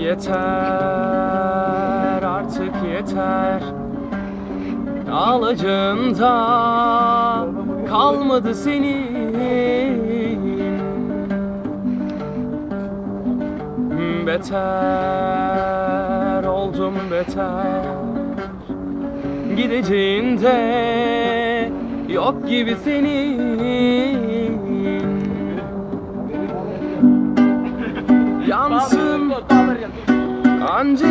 Yeter artık yeter. Ağlacında kalmadı senin. Beter oldum beter. Gideceğinde yok gibi senin Yansın. Anca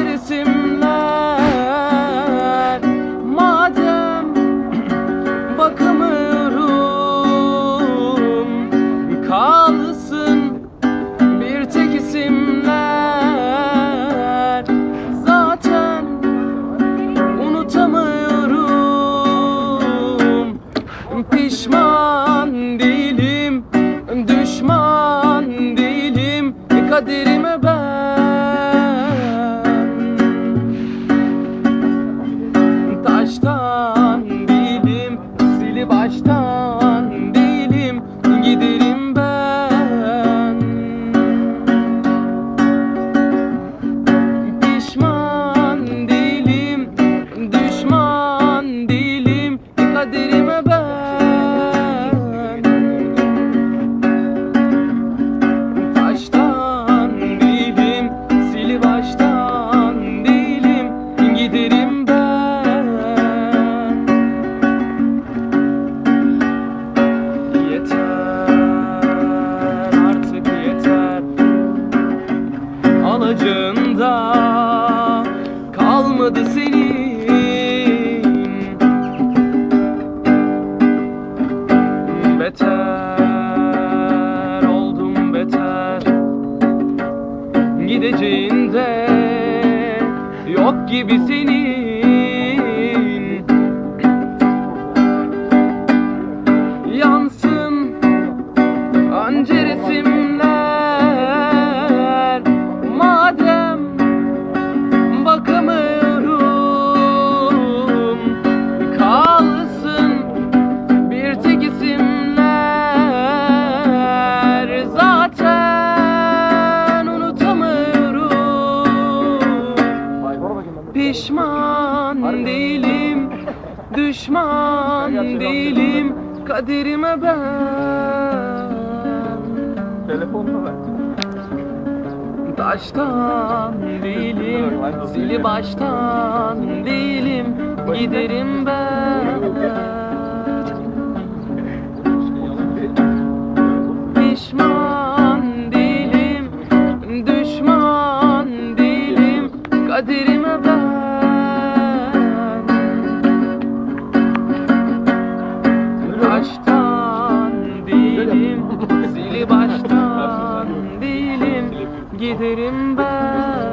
kalmadı senin. Beter oldum beter. Gideceğinde yok gibi senin Pişman değilim, düşman değilim. Kaderime ben. Telefonunu ver. Taştan değilim, zili baştan değilim. Giderim ben. Pişman değilim, düşman değilim. Kaderime Giderim ben.